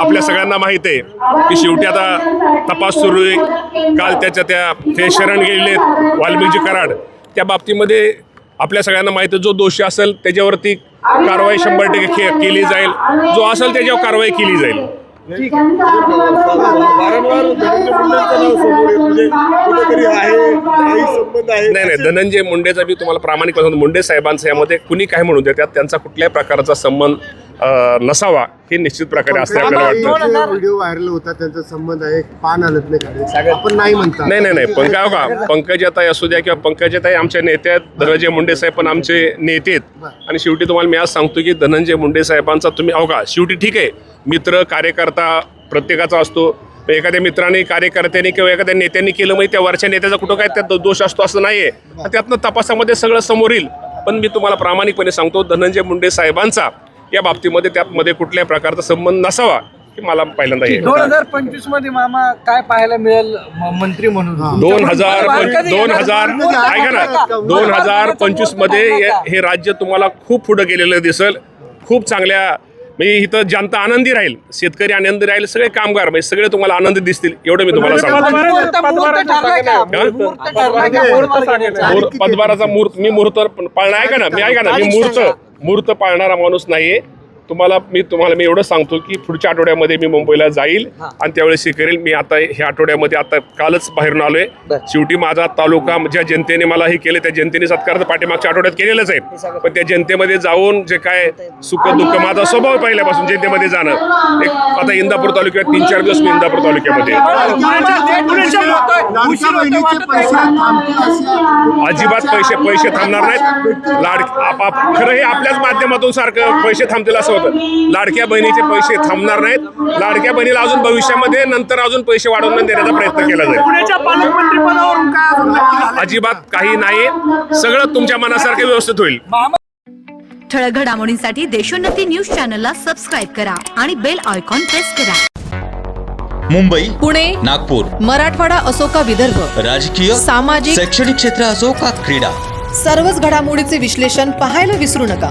आपल्या सगळ्यांना माहीत आहे की शेवटी आता तपास सुरू आहे. काल त्याच्या त्या ते शरण गेलेले आहेत, वाल्मिकजी कराड. त्या बाबतीमध्ये आपल्या सगळ्यांना माहिती आहे जो दोषी असेल त्याच्यावरती कारवाई शंभर टक्के के- केली जाईल. जो असेल त्याच्यावर कारवाई केली जाईल. म्हणजे नाही नाही धनंजय मुंडेचा मी तुम्हाला प्रामाणिक मुंडे साहेबांचं यामध्ये कुणी काय म्हणून देतात त्यांचा कुठल्याही प्रकारचा संबंध नसावा हे निश्चित प्रकारे असते आपल्याला वाटतं. व्हिडिओ व्हायरल होता त्यांचा संबंध आहे पान आलत नाही आपण नाही म्हणता. नाही नाही नाही पंकज का पंकजाताई असू द्या किंवा पंकजाताई आमच्या नेत्या आहेत धनंजय मुंडे साहेब पण आमचे नेते आहेत. आणि शेवटी तुम्हाला मी आज सांगतो की धनंजय मुंडे साहेबांचा तुम्ही अहो का शेवटी ठीक आहे मित्र कार्यकर्ता प्रत्येकाचा असतो. पण एखाद्या मित्राने कार्यकर्त्यांनी किंवा एखाद्या नेत्यांनी केलं म्हणजे त्या वरच्या नेत्याचा कुठं काय त्यात दोष असतो असं नाही आहे त्यातनं तपासामध्ये सगळं समोर येईल. पण मी तुम्हाला प्रामाणिकपणे सांगतो धनंजय मुंडे साहेबांचा या बाबतीमध्ये त्यामध्ये कुठल्याही प्रकारचा संबंध नसावा की मला पहिल्यांदा हे दोन हजार पंचवीसमध्ये मामा काय पाहायला मिळेल म- मंत्री म्हणून? दोन हजार दोन? हजार ऐका ना. दोन हजार पंचवीसमध्ये हे- हे राज्य तुम्हाला खूप पुढे गेलेलं दिसेल. खूप चांगल्या म्हणजे इथं जनता आनंदी राहील शेतकरी आनंदी राहील सगळे कामगार म्हणजे सगळे तुम्हाला आनंदी दिसतील एवढं मी तुम्हाला सांगतो. मुहूर्त मुहूर्त ठरलाय का? मुहूर्त ठरलाय का? मुहूर्त घेण्याचा? मुहूर्त पदभाराचा मुहूर्त मी मुहूर्त पाळणार ऐका ना मी ऐका ना मी मुहूर्त मूर्त पाळणारा माणूस नाही आहे तुम्हाला मी तुम्हाला मी एवढं सांगतो की पुढच्या आठवड्यामध्ये मी मुंबईला जाईल आणि त्यावेळेस हे करेल. मी आता ह्या आठवड्यामध्ये आता कालच बाहेरून आलोय. शेवटी माझा तालुका ज्या जनतेने मला हे केलं त्या जनतेने सत्कार पाठीमागच्या आठवड्यात केलेलंच आहे. पण त्या जनतेमध्ये जाऊन जे काय सुख दुःख माझा स्वभाव पहिल्यापासून जनतेमध्ये जाणं. एक आता इंदापूर तालुक्यात तीन चार दिवस मी इंदापूर तालुक्यामध्ये अजिबात पैसे पैसे थांबणार नाहीत. लाड खरं हे आपल्याच माध्यमातून सारखं पैसे थांबतील असं लाडक्या बहिणीचे पैसे थांबणार नाहीत. लाडक्या बहिणीला अजून भविष्यामध्ये नंतर अजून पैसे वाढवून देण्याचा प्रयत्न केला जाईल? अजिबात काही नाही. सगळं तुमच्या मनासारखं व्यवस्थित होईल. ठळक घडामोडींसाठी देशोन्नती न्यूज चॅनलला सबस्क्राईब करा आणि बेल आयकॉन प्रेस करा. मुंबई पुणे नागपूर मराठवाडा असो का विदर्भ राजकीय सामाजिक शैक्षणिक क्षेत्र असो का क्रीडा सर्वच घडामोडीचे विश्लेषण पाहायला विसरू नका.